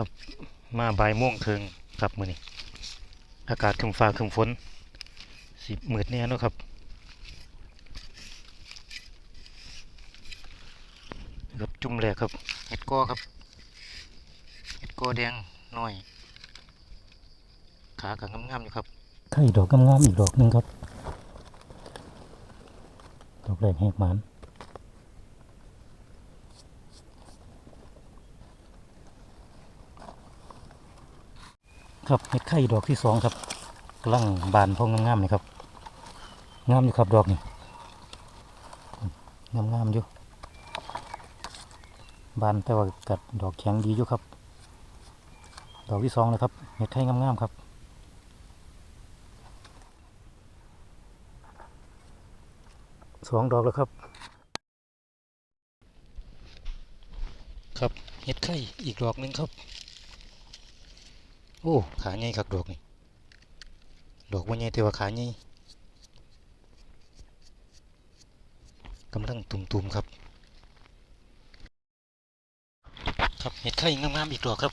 ครับ มาบ่ายโมงถึงครับมื้อนี้อากาศคึมฟ้าคึมฝนสิบหมืดแน่เนะครับครับจุ่มแรกครับเห็ดกอครับเห็ดกอแดงหน้อย ขากับงามๆอยู่ครับไข่ดอกงามๆอีกดอกหนึงครับ ดอกแรกแหกหมัน ครับเห็ดไข่ดอกที่สองครับกำลังบานพองงามๆเลยครับ งามอยู่ครับดอกนี่งามงามๆอยู่บานแต่ว่ากัดดอกแข็งดีอยู่ครับ ดอกที่สองเลยครับเห็ดไข่งามๆครับสองดอกแล้วครับ ครับเห็ดไข่อีกดอกหนึ่งครับ โอ้ขาใหญ่ครับดอกนี่ดอกว่าใหญ่แต่ว่าขาใหญ่กำลังตุ่มๆครับ ครับเห็ดไข่งามๆอีกดอกครับ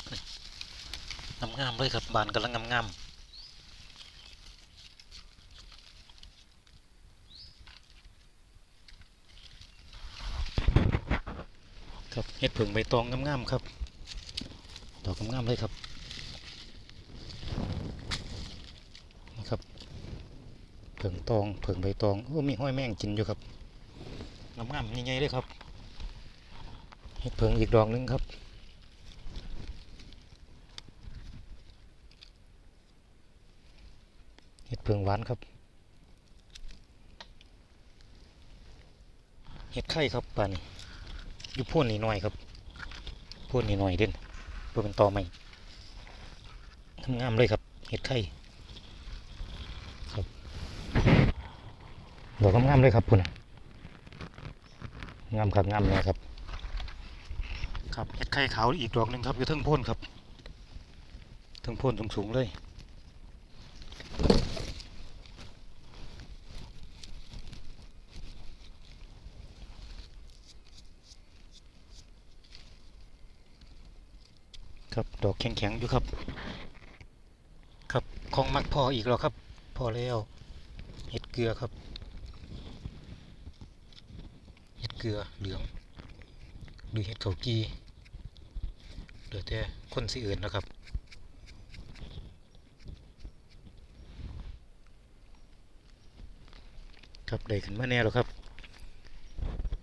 งามๆเลยครับบานกำลังงามๆครับเห็ดผึ่งใบตองงามๆครับ ดอกงามๆเลยครับเผิง ตองเผิงใบตองโอ้มีห้อยแมงกินอยู่ครับงามๆใหญ่ๆเลยครับเห็ดเผิงอีกดอกหนึงครับเห็ดเผิงหวานครับเห็ดไข่ครับป่านี่อยู่พ่นนี่หน่อยครับพ่นนี่หน่อยเด่นเพื่อเป็นตอใหม่งามๆเลยครับเห็ดไข่ ดอกงามๆเลยครับคุณงามครับงามเลยครับ ครับเห็ดไข่ขาวอีกดอกหนึ่งครับอยู่เทั้งพ่นครับเทั้งพ่นสูงๆเลยครับดอกแข็งๆอยู่ครับ ครับของมักพออีกแล้วครับ พอแล้วเห็ดเกลือครับ เกลือเหลือง หรือเห็ดเขากีเหลือแต่คนสีอื่นนะครับครับได้ขึ้นมาแน่แล้วครับ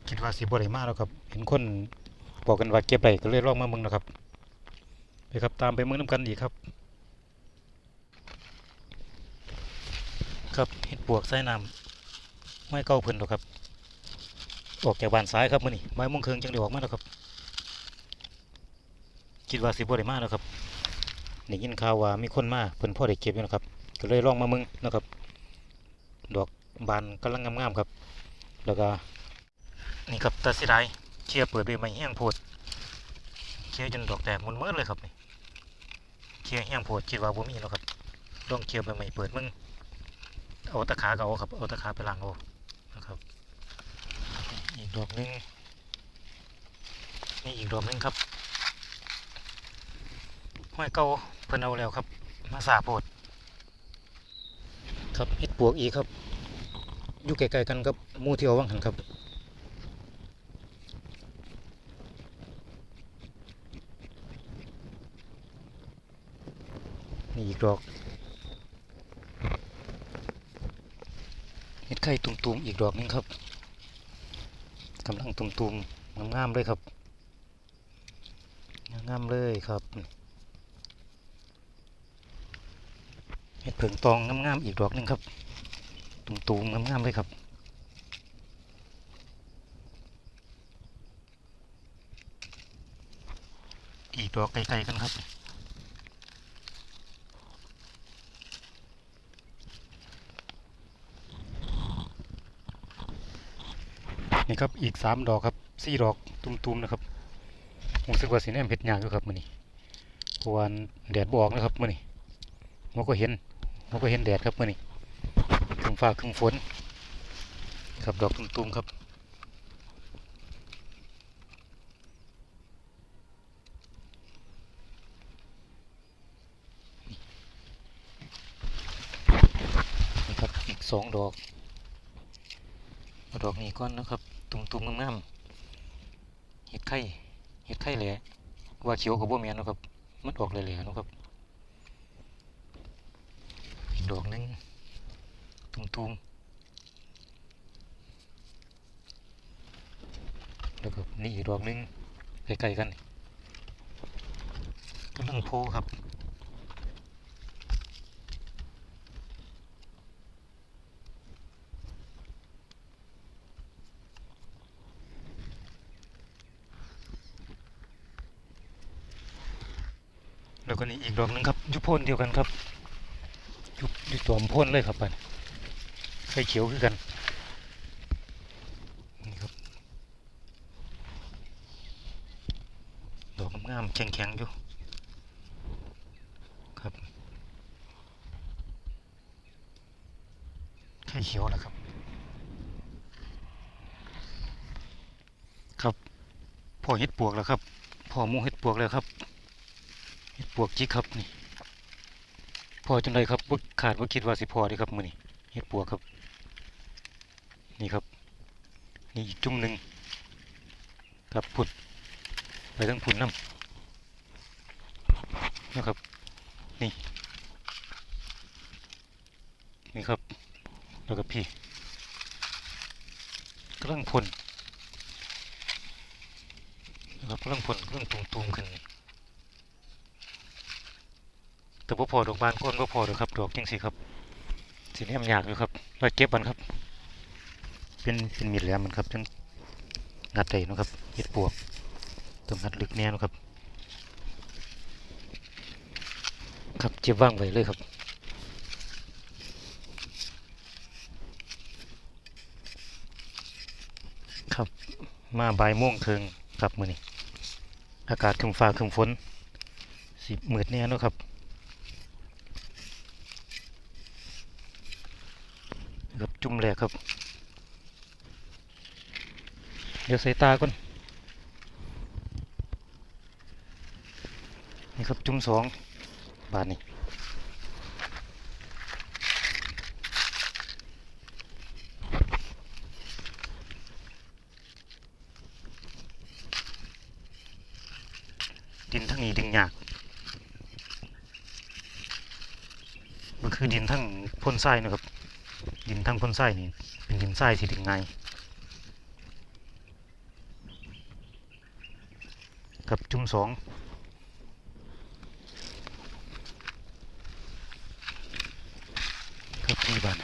คิดว่าสิบ่ได้มาแล้วครับ เห็นคนบอกกันว่าเก็บได้ก็เลยลองมาเมืองนะครับไปครับตามไปเมืองน้ำกันอีกครับ ครับเห็ดปวกใส่น้ำไม่เก้าเพิ่นหรอกครับ ออกจากบ้านซ้ายครับมื่อนี้ไม้มงเคิงจังได้ออกมาแล้วครับ คิดว่าสิบ่ได้มากแล้วครับได้ยินข่าวว่ามีคนมาเพิ่นพ่อได้เก็บอยู่นะครับก็เลยลองมามึงนะครับ ดอกบานกำลังงามๆครับ แล้วก็นี่ครับตาสิไดเชียเปิดใบไม้แห้งโพดเชียจนดอกแตกหมดเมื่อเลยครับนี่เชียแห้งโพดคิดว่าบ่มีแล้วครับลองเชียใบไม้เปิดมึงเอาตะขาก็เอาครับเอาตะขาไปล้างเอา อีกดอกหนึงนี่อีกดอกหนึงครับห้อยเก่าเพิ่นเอาแล้วครับ มาสาโพดครับเห็ดปวกอีกครับอยู่ใกล้ๆกันกับหมูที่เอาวังหันครับนี่อีกดอกเห็ดไข่ตุ่มๆอีกดอกหนึงครับ กำลังตุ่มๆงามๆเลยครับงามๆเลยครับเห็ดเผิงตองงามๆอีกดอกหนึงครับ ตุ่มๆงามๆเลยครับอีกดอกไกลๆกันครับ นี่ครับอีกสามดอกครับสี่ดอกตุ้มๆนะครับผมสึกว่าสีแนมเห็ดยากอยู่ครับมื่อนี้เพรว่าแดดบออกนะครับมื่อนี้มันก็เห็นมันก็เห็นแดดครับมื่อนี้ถึงฟ้าถึงฝนครับดอกตุ้มๆครับนี่ครับอีกสองดอกดอกนี้ก้อนนะครับ ตุ่มๆงามๆเห็ดไข่เห็ดไข่แหละว่าเขียวกับบัวแมนนะครับ มันออกแหล่ๆเนะครับอีกดอกหนึงตุ่มๆแล้วก็นี่อีกดอกหนึงใกล้ๆกันกำลังโพครับ วก็นี่อีกดอกหนึงครับยุโพนเดียวกันครับยุยุตัวมโพนเลยครับไปไขเขียวคือกันนี่ครับดอกงามๆแข็งอยู่ครับไขเขียวแล้วครับ ครับพ่อเห็ดปวกแล้วครับพ่อมูเห็ดปวกแล้วครับ ปวกจิกครับนี่พอจังไดครับบ่ขาดว่าคิดว่าสิพอเดีครับมือนี่เห็ดปวกครับ นี่ครับ นี่อีกจุ่มหนึ่งครับผุดไปทั้งผุดน้ำนะครับ นี่ นี่ครับ แล้วก็พี่กำลังพ่นะครับกำลังพ่นกำลังตุ่มๆขึ้นแต่พ่พอดอกบานก้นพ่พอด้อครับดอกจังสิครับสีนี้มันยากอยู่ครับเราเก็บมันครับ เป็นเป็นมีดแหลมมันครับจังงัดได้เนะครับเห็ดปวกต้องงัดลึกแน่นะครับ ครับเจ็บว่างไว้เลยครับครับมาบ่ายโมงครึ่งครับมือนี้อากาศคึมฟ้าคึมฝนสิมืดแน่นะครับ ครับ จุ่มแรกครับ เดี๋ยวใส่ตาก่อน นี่ครับจุ่มสองบาทนี่ดินทั้งนี้ดึงยากมันคือดินทั้งพ่นทรายนะครับ ทั้งพ่นทรายนี่ เป็นดินทรายที่ดึงไงกับจุ่มสองครับนี่บ้าน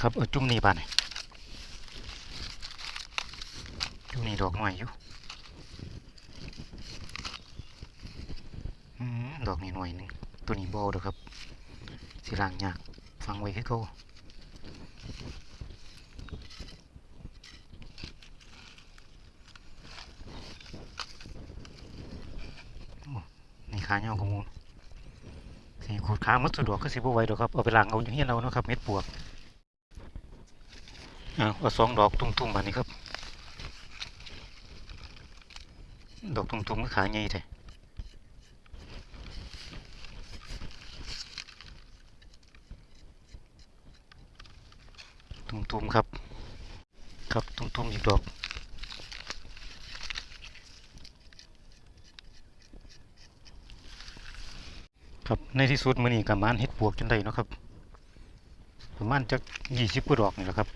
ครับเอาจุ่มนี่บ้านจุ่มนี่ดอกหน่อยอยู่ อืมดอก หน่อยนึงตัวนี้บอเด้อครับสิล้างยากฟังไว้คือเขาโอ้นี่ขาเหี่ยวของมูสิขูดขาหมัดสะดวกก็สิบ่ไหวดอกครับ เอาไปล้างเอาอยู่เฮียเราเนาะครับเม็ดปวกอ้าเอาสองดอกตุ้มๆบานี้ครับ ดอกตุ้มๆก็ขาใหญ่แท้ตุ่มๆครับ ครับตุ่มๆอีกดอกครับในที่สุดมือนี้ก็มานเฮ็ดปวกจนได้นะครับประมาณจัก20กว่าดอกนี่แหละครับ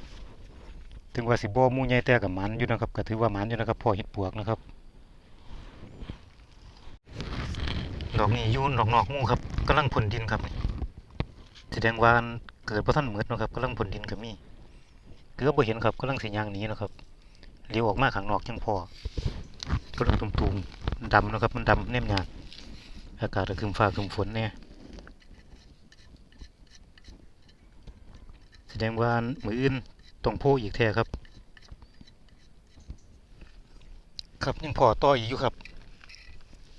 ถึงว่าสิบ่มูใหญ่แต่ก็มันอยู่นะครับก็ถือว่ามันอยู่นะครับพอเฮ็ดปวกนะครับ ดอกนี้ยู่นอกๆหมู่ครับกำลังพ่นดินครับแสดงว่าเกิดบ่ทันเหมดนะครับกำลังพ่นดินก็มี เกือบบ่เห็นครับกำลังสิย่างหนี้นะครับเลี้ยวออกมาข้างนอกจังพอกำลังตุ่มๆดำนะครับ มันดำแนมยากอากาศก็ครึมฟ้าคึมฝนเนี่ยแสดงว่ามืออื่นต้องโพอีกแท้ครับ ครับยังพอต่ออีกอยู่ครับ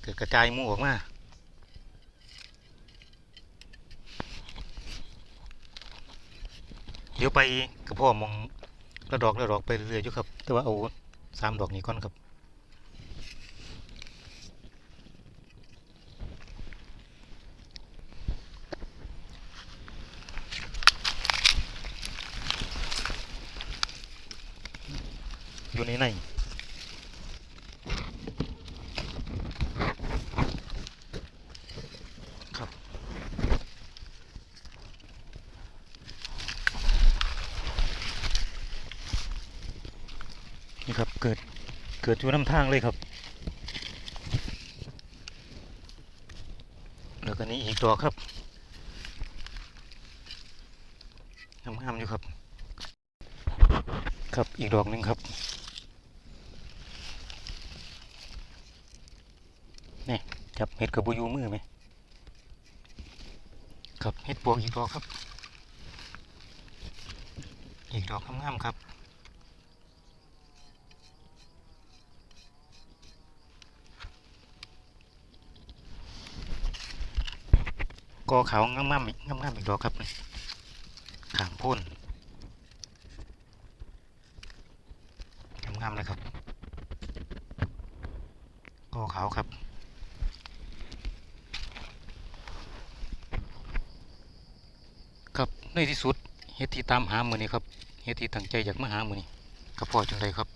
เกิดกระจายมู่ออกมา เดี๋ยวไปกับพ่อมองระดอกระดอกไปเรื่อยๆครับ แต่ว่าเอาสามดอกนี้ก่อนครับอยู่ในไหน กิดอยู่น้ำทางเลยครับ แล้วก็นี้อีกดอกครับงามๆอยู่ครับ ครับอีกดอกหนึ่งครับนี่จับเห็ดกับบุยูมือไหมครับเห็ดปวกอีกดอกครับ อีกดอกงามๆครับ กอขาวงามๆอีกงามๆอีกดอกครับนี่ขางพ่นงามๆเลยครับกอขาวครับครับในที่สุดเฮ็ดที่ตามหามือนี้ครับเฮ็ดที่ตั้งใจอยากมาหามือนี้กระพอจังไดครับ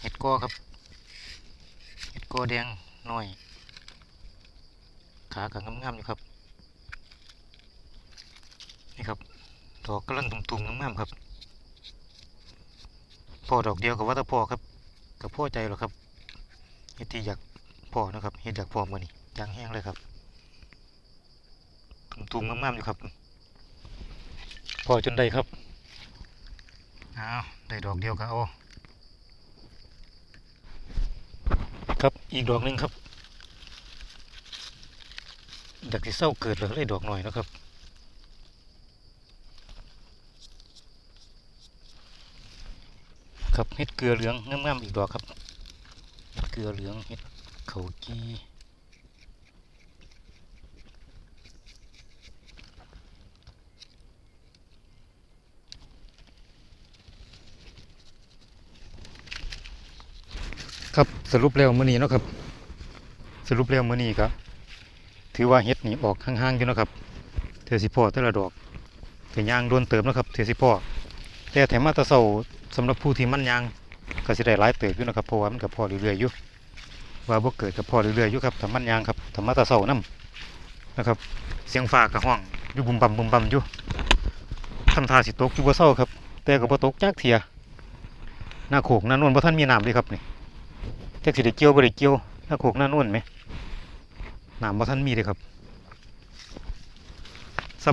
เฮ็ดกอครับเฮ็ดกอแดงน้อย ขากับงามๆอยู่ครับ นี่ครับ ดอกกำลังตุ่มๆงามๆครับพ่อดอกเดียวกับว่าแตะพ่อครับกับพ่อใจหรอกครับเฮ็ดที่อยากพ่อนะครับเฮ็ดอยากพ่อมือนี่ยางแห้งเลยครับตุ่มๆงามๆอยู่ครับพ่อจนได้ครับอ้าวได้ดอกเดียวก็เอาครับอีกดอกหนึ่งครับอยากสิเศร้าเกิดเลยได้ดอกหน่อยนะครับ ครับเห็ดเกลือเหลืองงามๆอีกดอกครับเห็ดเกลือเหลืองเห็ดเขาจีครับสรุปแล้วมื้อนี้เนาะครับ สรุปแล้วมื้อนี้ก็ถือว่าเห็ดนี่ออกห่างๆอยู่เนาะครับเทอสิพ่อแต่ละดอกก็ย่างโดนเติมนาะครับเทอสิพ่อแต่แถมมาตะเซา สำหรับผู้ที่มันยางก็สิได้หลายเติบอยู่นะครับเพราะว่ามันก็พอเรื่อยๆอยู่ว่าบ่เกิดก็พอเรื่อยๆอยู่ครับถ้ามันยางครับถ้ามาตะเสานํนะครับ เสียงฟ้าก็ห้องอยู่บุมบัมบุมบัมอยู่ทำท่าสิตกอยู่บ่เศร้าครับ แต่ก็บ่ตกจักเทียหน้าโขกหน้านวลบ่ทันมีน้ำเลยครับนี่จักสิได้เกี่ยวบ่ได้เกี่ยวหน้าโขกหน้านวลไหมน้ำบ่ทันมีเลยครับซ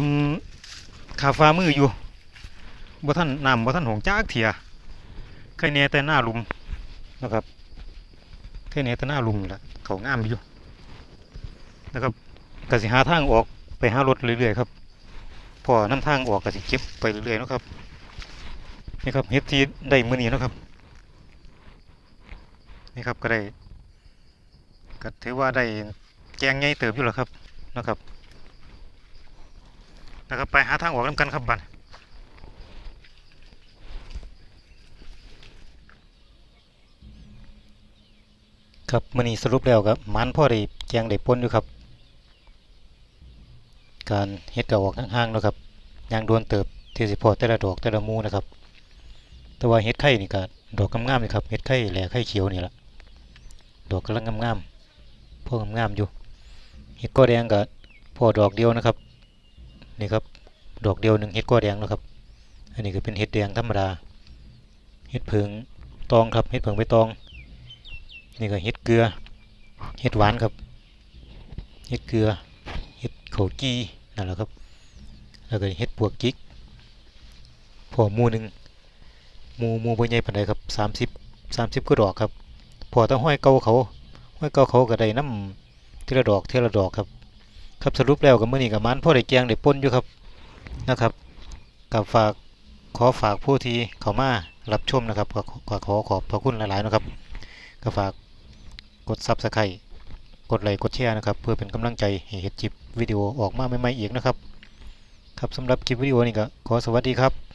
ำคาฟ้ามืออยู่บ่ทันน้ำบ่ทันหงจักเทีย แค่นี้แต่หน้าลุมนะครับแค่นี้แต่หน้าลุมละเขางามอยู่นะครับกสิหาทางออกไปหารถเรื่อยๆครับพอน้ำทางออกกสิเก็บไปเรื่อยๆนะครับนี่ครับเฮ็ดที่ได้มือนี้นะครับนี่ครับก็ได้ก็ถือว่าได้แจงใหญ่เติบอยู่แล้วครับนะครับนะครับไปหาทางออกนำกันครับบัด ครับมื้อนี้สรุปแล้วครับมันพ่อได้แจงได้ปนอยู่ครับ การเฮ็ดกะออกห่างๆเนาะครับยางดวนเติบที่สิพอแต่ละดอกแต่ละมูนะครับ แต่ว่าเฮ็ดไข่นี่ก็ดอกงามๆนี่ครับเฮ็ดไข่แหล่ไข่เขียวนี่ล่ะดอกกำลังงามๆพวกงามๆอยู่เฮ็ดก้อแดงก็พอดอกเดียวนะครับนี่ครับดอกเดียวหนึ่งเฮ็ดก้อแดงนะครับ อันนี้ก็เป็นเฮ็ดแดงธรรมดาเฮ็ดเพิงตองครับเฮ็ดเพิงใบตอง นี่ก็เห็ดเกลือ เห็ดหวานครับ เห็ดเกลือ เห็ดเขาจีนั่นแหละครับ แล้วก็เห็ดปวกจิกพอมูหนึ่งมูมูใบใหญ่ปานใดครับสามสิบสามสิบก็ดอกครับ พอต้องห้อยเกาเขา ห้อยเกาเขาก็ได้น้ำเทีละดอกเทีละดอกครับ ครับสรุปแล้วกับมื้อนี้กับมันพ่อได้แกงได้ป่นอยู่ครับนะครับกับฝากขอฝากผู้ที่เขามารับชมนะครับก็ขอขอขอบพระคุณหลาย ๆ นะครับก็ฝาก กด Subscribe กดไลค์กดแชร์นะครับ เพื่อเป็นกำลังใจให้เฮ็ดจิบวิดีโอออกมาใหม่ๆอีกนะครับ ครับสำหรับคลิปวิดีโอนี้ก็ขอสวัสดีครับ